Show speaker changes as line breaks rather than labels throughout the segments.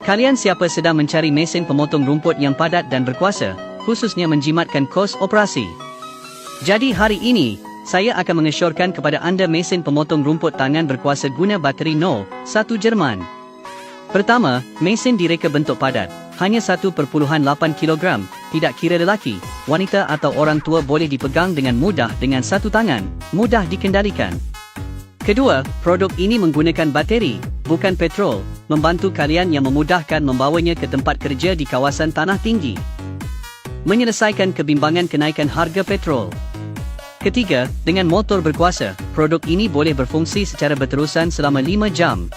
Kalian siapa sedang mencari mesin pemotong rumput yang padat dan berkuasa, khususnya menjimatkan kos operasi? Jadi hari ini, saya akan mengesyorkan kepada anda mesin pemotong rumput tangan berkuasa guna bateri 0, 1 Jerman. Pertama, mesin direka bentuk padat, hanya 1.8 kg, tidak kira lelaki, wanita atau orang tua boleh dipegang dengan mudah dengan satu tangan, mudah dikendalikan. Kedua, produk ini menggunakan bateri, bukan petrol, membantu kalian yang memudahkan membawanya ke tempat kerja di kawasan tanah tinggi. Menyelesaikan kebimbangan kenaikan harga petrol. Ketiga, dengan motor berkuasa, produk ini boleh berfungsi secara berterusan selama 5 jam.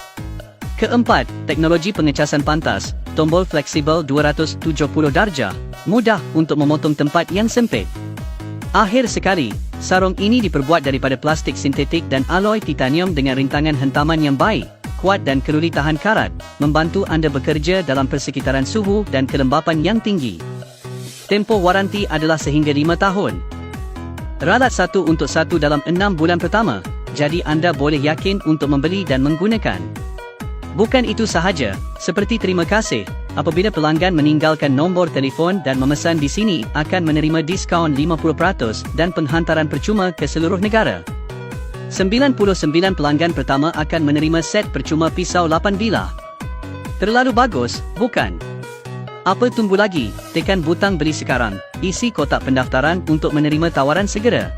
Keempat, teknologi pengecasan pantas, tombol fleksibel 270 darjah, mudah untuk memotong tempat yang sempit. Akhir sekali, sarung ini diperbuat daripada plastik sintetik dan alloy titanium dengan rintangan hentaman yang baik, kuat dan keluli tahan karat, membantu anda bekerja dalam persekitaran suhu dan kelembapan yang tinggi. Tempoh waranti adalah sehingga 5 tahun. Ralat satu untuk satu dalam 6 bulan pertama, jadi anda boleh yakin untuk membeli dan menggunakan. Bukan itu sahaja, seperti terima kasih, apabila pelanggan meninggalkan nombor telefon dan memesan di sini akan menerima diskaun 50% dan penghantaran percuma ke seluruh negara. 99 pelanggan pertama akan menerima set percuma pisau 8 bilah. Terlalu bagus, bukan? Apa tunggu lagi? Tekan butang beli sekarang. Isi kotak pendaftaran untuk menerima tawaran segera.